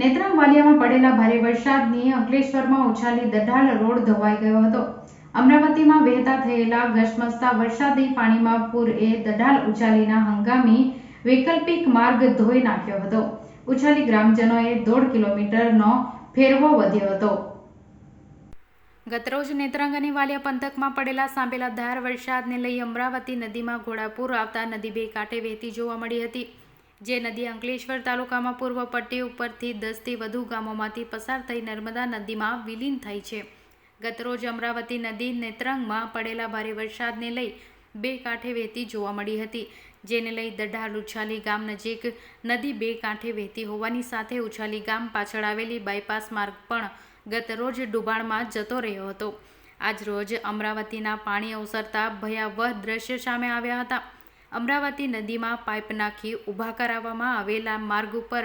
નેત્રંગ વાલિયામાં પડેલા ભારે વરસાદની અંકલેશ્વરમાં ઉછાલી દઢાલ રોડ ધોવાઈ ગયો હતો. અમરાવતીમાં વહેતા થયેલા ગશમસ્તા વરસાદી પાણીમાં પૂરએ દઢાલ ઉછાલીના હંગામી વૈકલ્પિક માર્ગ ધોઈ નાખ્યો હતો. ઉછાલી ગ્રામજનોએ દોઢ કિલોમીટરનો ફેરવો વધ્યો હતો. ગતરોજ નેત્રંગ અને વાલિયા પંથકમાં પડેલા સાંભેલા ધાર વરસાદને લઈ અમરાવતી નદીમાં ઘોડાપુર આવતા નદી બે કાંઠે વહેતી જોવા મળી હતી. જે નદી અંકલેશ્વર તાલુકામાં પૂર્વ પટ્ટી ઉપરથી દસથી વધુ ગામોમાંથી પસાર થઈ નર્મદા નદીમાં વિલીન થઈ છે. ગતરોજ અમરાવતી નદી નેત્રંગમાં પડેલા ભારે વરસાદને લઈ બે કાંઠે વહેતી જોવા મળી હતી, જેને લઈ દઢાલ ઉછાલી ગામ નજીક નદી બે કાંઠે વહેતી હોવાની સાથે ઉછાલી ગામ પાછળ આવેલી બાયપાસ માર્ગ પણ ગત રોજ ડુબાણમાં જતો રહ્યો હતો. આજ રોજ અમરાવતીના પાણી અવસરતા ભયાવહ દ્રશ્ય સામે આવ્યા હતા. અમરાવતી નદીમાં પાઇપ નાખી ઊભા કરાવવામાં આવેલા માર્ગ ઉપર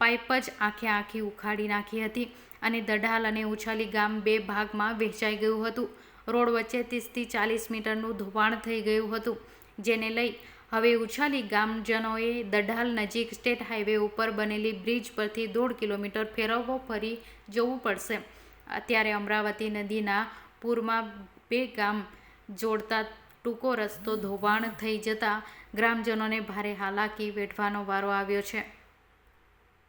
પાઇપ જ આંખે આંખી ઉખાડી નાખી હતી અને દઢાલ અને ઉછાલી ગામ બે ભાગમાં વહેંચાઈ ગયું હતું. રોડ વચ્ચે ત્રીસથી ચાલીસ મીટરનું ધોવાણ થઈ ગયું હતું, જેને લઈ હવે ઉછાલી ગામજનોએ દઢાલ નજીક સ્ટેટ હાઈવે ઉપર બનેલી બ્રિજ પરથી દોઢ કિલોમીટર ફેરવવો ફરી જવું પડશે. અત્યારે અમરાવતી નદીના પૂરમાં બે ગામ જોડતા ટૂંકો રસ્તો ધોવાણ થઈ જતા ગ્રામજનોને ભારે હાલાકી વેઠવાનો વારો આવ્યો છે.